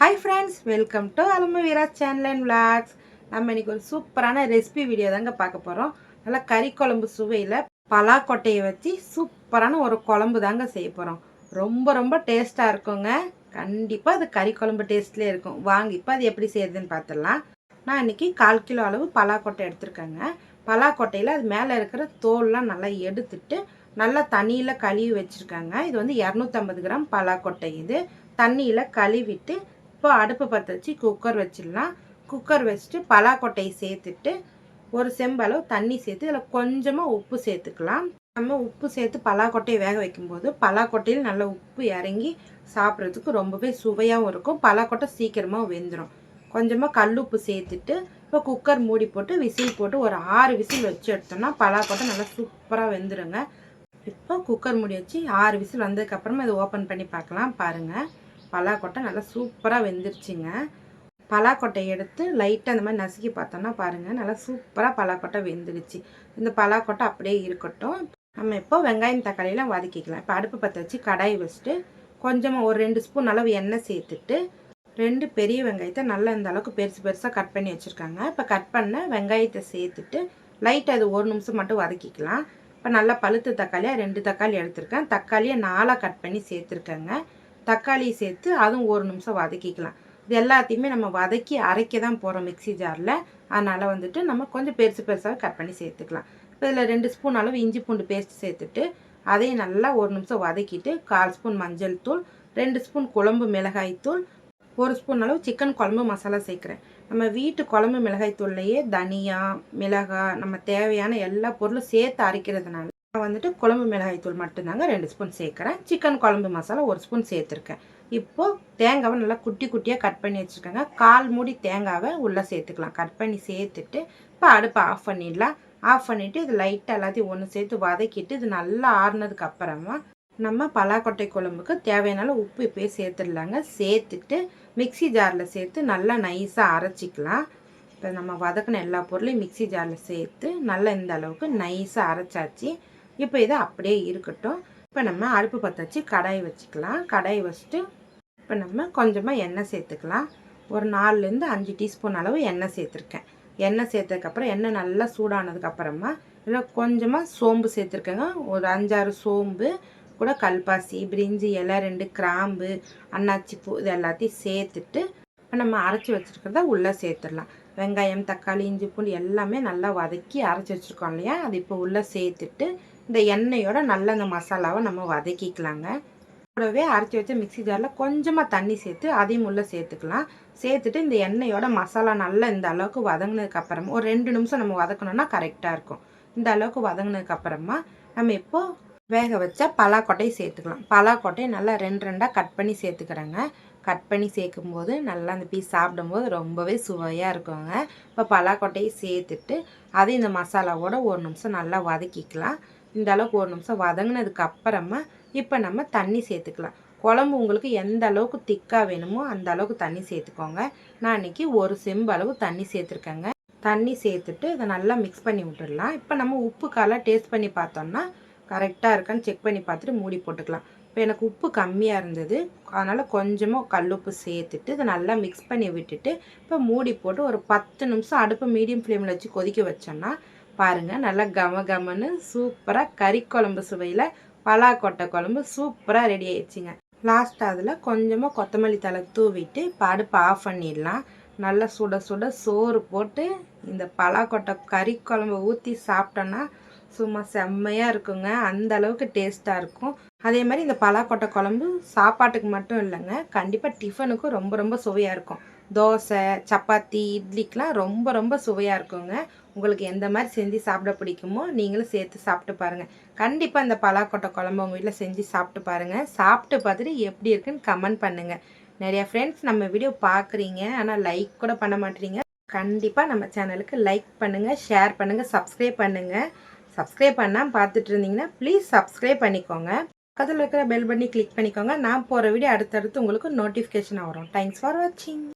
Hi friends welcome to Alama Veeraj channel and vlogs நம்ம இன்றைக்கி ஒரு சூப்பரான ரெசிபி வீடியோ தாங்க பார்க்க போகிறோம் நல்லா கறி குழம்பு சுவையில் பலாக்கொட்டையை வச்சு சூப்பரான ஒரு குழம்பு தாங்க செய்ய போகிறோம் ரொம்ப ரொம்ப டேஸ்ட்டாக இருக்குங்க. கண்டிப்பாக அது கறி குழம்பு டேஸ்ட்லேயே இருக்கும். வாங்க இப்போ அது எப்படி செய்யுதுன்னு பார்த்துடலாம் நான் இன்னைக்கு கால் கிலோ அளவு பலாக்கொட்டை எடுத்திருக்கேங்க. பலாக்கொட்டையில் அது மேலே இருக்கிற தோல்லாம் நல்லா எடுத்துட்டு நல்லா தண்ணியில் கழுவி வச்சுருக்காங்க. இது வந்து இரநூத்தம்பது கிராம் பலாக்கொட்டை இது. தண்ணியில் கழுவிட்டு இப்போ அடுப்பு பற்ற வச்சு குக்கர் வச்சிடலாம். குக்கர் வச்சுட்டு பலாக்கொட்டையை சேர்த்துட்டு ஒரு செம்பளவு தண்ணி சேர்த்து இதில் கொஞ்சமாக உப்பு சேர்த்துக்கலாம். நம்ம உப்பு சேர்த்து பலாக்கொட்டையை வேக வைக்கும்போது பலாக்கொட்டையில் நல்ல உப்பு இறங்கி சாப்பிட்றதுக்கு ரொம்பவே சுவையாகவும் இருக்கும். பலாக்கொட்டை சீக்கிரமாக வெந்துடும் கொஞ்சமாக கல் உப்பு சேர்த்துட்டு இப்போ குக்கர் மூடி போட்டு விசில் போட்டு ஒரு ஆறு விசில் வச்சு எடுத்தோம்னா பலாக்கொட்டை நல்லா சூப்பராக வெந்துடுங்க இப்போ குக்கர் மூடி வச்சு ஆறு விசில் வந்ததுக்கப்புறமா இதை ஓப்பன் பண்ணி பார்க்கலாம். பாருங்கள் பலாக்கொட்டை நல்லா சூப்பராக வெந்துருச்சுங்க. பலாக்கொட்டை எடுத்து லைட்டாக அந்த மாதிரி நசுக்கி பார்த்தோம்னா பாருங்கள் நல்லா சூப்பராக பலாக்கொட்டை வெந்துடுச்சு. இந்த பலாக்கொட்டை அப்படியே இருக்கட்டும். நம்ம இப்போ வெங்காயம் தக்காளியெலாம் வதக்கிக்கலாம். இப்போ அடுப்பு பற்ற வச்சு கடாய் வச்சுட்டு கொஞ்சமாக ஒரு ரெண்டு ஸ்பூன் அளவு எண்ணெய் சேர்த்துட்டு ரெண்டு பெரிய வெங்காயத்தை நல்லா இந்த அளவுக்கு பெருசு பெருசாக கட் பண்ணி வச்சுருக்காங்க. இப்போ கட் பண்ண வெங்காயத்தை சேர்த்துட்டு லைட்டாக அது ஒரு நிமிஷம் மட்டும் வதக்கிக்கலாம். இப்போ நல்லா பழுத்த தக்காளியாக ரெண்டு தக்காளி எடுத்திருக்கேன். தக்காளியை நாலாக கட் பண்ணி சேர்த்துருக்கேங்க. தக்காளி சேர்த்து அதுவும் ஒரு நிமிஷம் வதக்கிக்கலாம். இது எல்லாத்தையுமே நம்ம வதக்கி அரைக்க தான் போகிறோம் மிக்சி ஜாரில் அதனால் வந்துட்டு நம்ம கொஞ்சம் பெருசு பெருசாக கட் பண்ணி சேர்த்துக்கலாம். இப்போ இதில் ரெண்டு ஸ்பூன் அளவு இஞ்சி பூண்டு பேஸ்ட் சேர்த்துட்டு அதையும் நல்லா ஒரு நிமிஷம் வதக்கிட்டு கால் ஸ்பூன் மஞ்சள் தூள் ரெண்டு ஸ்பூன் குழம்பு மிளகாய் தூள் ஒரு ஸ்பூன் அளவு சிக்கன் குழம்பு மசாலா சேர்க்குறேன். நம்ம வீட்டு குழம்பு மிளகாய் தூள்லையே தனியா மிளகாய் நம்ம தேவையான எல்லா பொருளும் சேர்த்து அரைக்கிறதுனால நான் வந்துட்டு குழம்பு மிளகாய் தூள் மட்டும்தாங்க ரெண்டு ஸ்பூன் சேர்க்குறேன். சிக்கன் குழம்பு மசாலா ஒரு ஸ்பூன் சேர்த்துருக்கேன். இப்போது தேங்காவை நல்லா குட்டி குட்டியாக கட் பண்ணி வச்சுருக்கேங்க. கால் மூடி தேங்காவை உள்ளே சேர்த்துக்கலாம். கட் பண்ணி சேர்த்துட்டு இப்போ அடுப்பை ஆஃப் பண்ணிடலாம். ஆஃப் பண்ணிவிட்டு இது லைட்டாக எல்லாத்தையும் ஒன்று சேர்த்து வதக்கிட்டு இது நல்லா ஆறுனதுக்கு அப்புறமா நம்ம பலாக்கொட்டை குழம்புக்கு தேவையான உப்பு இப்போயே சேர்த்துடலாங்க. சேர்த்துட்டு மிக்சி ஜாரில் சேர்த்து நல்லா நைஸாக அரைச்சிக்கலாம். இப்போ நம்ம வதக்கின எல்லா பொருளையும் மிக்சி ஜாரில் சேர்த்து நல்லா இந்த அளவுக்கு நைஸாக அரைச்சாச்சு. இப்போ இதை அப்படியே இருக்கட்டும். இப்போ நம்ம அடுப்பு பற்ற வச்சு கடாய் வச்சுக்கலாம். கடாய் வச்சுட்டு இப்போ நம்ம கொஞ்சமாக எண்ணெய் சேர்த்துக்கலாம். ஒரு நாலுலேருந்து அஞ்சு டீஸ்பூன் அளவு எண்ணெய் சேர்த்துருக்கேன். எண்ணெய் சேர்த்ததுக்கப்புறம் எண்ணெய் நல்லா சூடானதுக்கப்புறமா இதில் கொஞ்சமாக சோம்பு சேர்த்துருக்கேங்க. ஒரு அஞ்சாறு சோம்பு கூட கல்பாசி பிரிஞ்சி இலை ரெண்டு கிராம்பு அன்னாச்சி பூ இது எல்லாத்தையும் சேர்த்துட்டு இப்போ நம்ம அரைச்சி வச்சுருக்கிறத உள்ளே சேர்த்துடலாம். வெங்காயம் தக்காளி இஞ்சி பூண்டு எல்லாமே நல்லா வதக்கி அரைச்சி வச்சுருக்கோம் இல்லையா? அது இப்போ உள்ளே சேர்த்துட்டு இந்த எண்ணெயோட நல்ல இந்த மசாலாவை நம்ம வதக்கிக்கலாங்க. கூடவே அரைச்சி வச்ச மிக்சி ஜாரில் கொஞ்சமாக தண்ணி சேர்த்து அதையும் உள்ளே சேர்த்துக்கலாம். சேர்த்துட்டு இந்த எண்ணெயோட மசாலா நல்லா இந்த அளவுக்கு வதங்கினதுக்கப்புறமா ஒரு ரெண்டு நிமிஷம் நம்ம வதக்கணும்னா கரெக்டாக இருக்கும். இந்த அளவுக்கு வதங்கினதுக்கப்புறமா நம்ம இப்போது வேக வச்ச பலாக்கொட்டையை சேர்த்துக்கலாம். பலாக்கொட்டையை நல்லா ரெண்டு ரெண்டாக கட் பண்ணி சேர்த்துக்கிறேங்க. கட் பண்ணி சேர்க்கும் போது நல்லா அந்த பீஸ் சாப்பிடும்போது ரொம்பவே சுவையாக இருக்குங்க. இப்போ பலாக்கொட்டையை சேர்த்துட்டு அதையும் இந்த மசாலாவோட ஒரு நிமிஷம் நல்லா வதக்கிக்கலாம். இந்த அளவுக்கு ஒரு நிமிஷம் வதங்கினதுக்கு அப்புறமா இப்போ நம்ம தண்ணி சேர்த்துக்கலாம். குழம்பு உங்களுக்கு எந்த அளவுக்கு திக்காக வேணுமோ அந்த அளவுக்கு தண்ணி சேர்த்துக்கோங்க. நான் இன்றைக்கி ஒரு செம்பு அளவு தண்ணி சேர்த்துருக்கேங்க. தண்ணி சேர்த்துட்டு இதை நல்லா மிக்ஸ் பண்ணி விட்டுடலாம். இப்போ நம்ம உப்பு காலை டேஸ்ட் பண்ணி பார்த்தோம்னா கரெக்டாக இருக்கான்னு செக் பண்ணி பார்த்துட்டு மூடி போட்டுக்கலாம். இப்போ எனக்கு உப்பு கம்மியாக இருந்தது. அதனால் கொஞ்சமாக கல்லுப்பு சேர்த்துட்டு இதை நல்லா மிக்ஸ் பண்ணி விட்டுட்டு இப்போ மூடி போட்டு ஒரு பத்து நிமிஷம் அடுப்பு மீடியம் ஃப்ளேமில் வச்சு கொதிக்க வச்சோன்னா பாருங்கள் நல்லா கம கமன்னு சூப்பராக கறி குழம்பு சுவையில் பலாக்கொட்டை குழம்பு சூப்பராக ரெடி ஆயிடுச்சுங்க. லாஸ்ட்டாக அதில் கொஞ்சமாக கொத்தமல்லி தலை தூவிட்டு இப்போ ஆஃப் பண்ணிடலாம். நல்லா சுட சுட சோறு போட்டு இந்த பலாக்கொட்டை கறி குழம்பு ஊற்றி சாப்பிட்டோன்னா சும்மா செம்மையாக இருக்குங்க. அந்த அளவுக்கு டேஸ்ட்டாக இருக்கும். அதே மாதிரி இந்த பலாக்கொட்டை குழம்பு சாப்பாட்டுக்கு மட்டும் இல்லைங்க. கண்டிப்பாக டிஃபனுக்கும் ரொம்ப ரொம்ப சுவையாக இருக்கும். தோசை சப்பாத்தி இட்லிக்கெலாம் ரொம்ப ரொம்ப சுவையாக இருக்குங்க. உங்களுக்கு எந்த மாதிரி செஞ்சு சாப்பிட பிடிக்குமோ நீங்களும் சேர்த்து சாப்பிட்டு பாருங்கள் கண்டிப்பாக இந்த பலாக்கொட்டை குழம்பு உங்கள் வீட்டில் செஞ்சு சாப்பிட்டு பாருங்கள் சாப்பிட்டு பார்த்துட்டு எப்படி இருக்குன்னு கமெண்ட் பண்ணுங்கள் நிறையா ஃப்ரெண்ட்ஸ் நம்ம வீடியோ பார்க்குறீங்க. ஆனால் லைக் கூட பண்ண மாட்டேறீங்க கண்டிப்பாக நம்ம சேனலுக்கு லைக் பண்ணுங்கள் ஷேர் பண்ணுங்கள் சப்ஸ்கிரைப் பண்ணுங்கள் சப்ஸ்கிரைப் பண்ணால் பார்த்துட்டு இருந்தீங்கன்னா ப்ளீஸ் சப்ஸ்கிரைப் பண்ணிக்கோங்க. பக்கத்தில் இருக்கிற பெல் பண்ணி கிளிக் பண்ணிக்கோங்க. நான் போகிற வீடியோ அடுத்தடுத்து உங்களுக்கு நோட்டிஃபிகேஷன் வரும். தேங்க்ஸ் ஃபார் வாட்சிங்